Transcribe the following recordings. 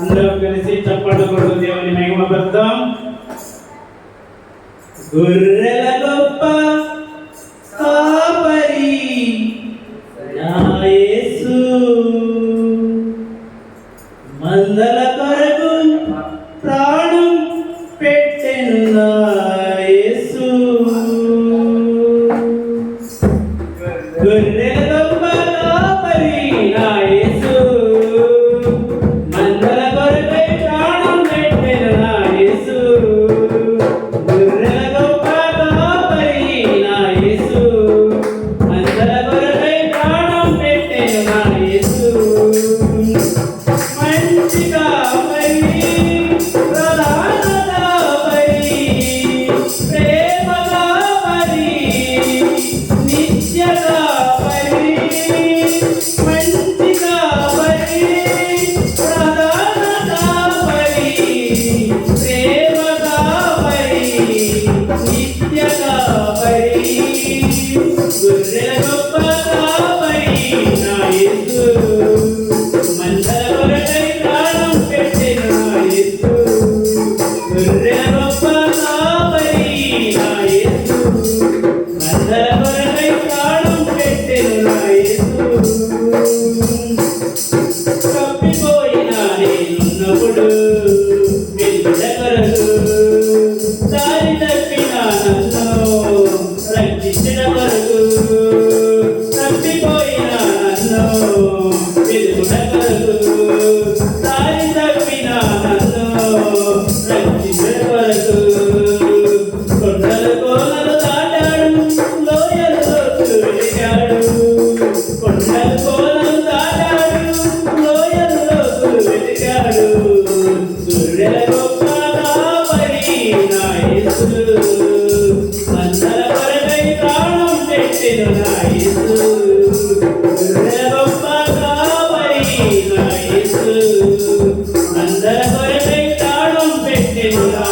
అందరం కలిసి చప్పట్లు కొడుతూ దేవుని మహిమ పెడతాం. గొర్రెల away.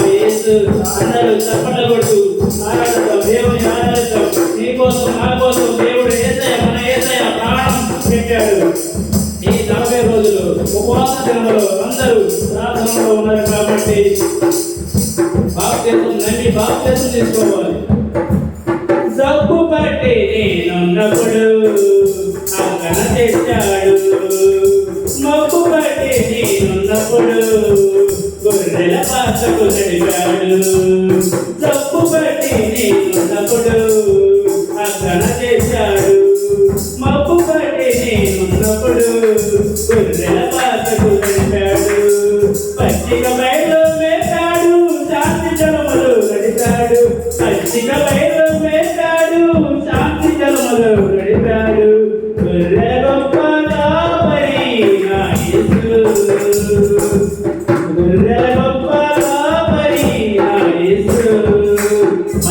అందరూ చప్పట కొట్టు ఆరాధిస్తాం దేవుని ఆరాధిస్తాం నీ కోసం నా కోసం దేవుడు ఏసయ మన ఏసయ ప్రాణం పెట్టాడు ఈ నలభై రోజులు ఉపవాస అందరూ ప్రార్థనలో ఉన్నారు కాబట్టి బాప్తీసం నమ్మి బాప్తీసం తీసుకోవాలి. జబ్బు నేనున్నప్పుడు అక్కన తెచ్చాడు. మొక్కు పట్టి నేనున్నప్పుడు గొర్రెల పాత్రకు నడిపాడు తప్పు పట్టి నేనున్నప్పుడు అక్కన తెచ్చాడు. మప్పు పట్టి నేనున్నప్పుడు గొర్రెల పాత్రకు నడిపాడు పచ్చిక బయలు మేపాడు శాంతి జనములు నడిపాడు పచ్చిక బయలు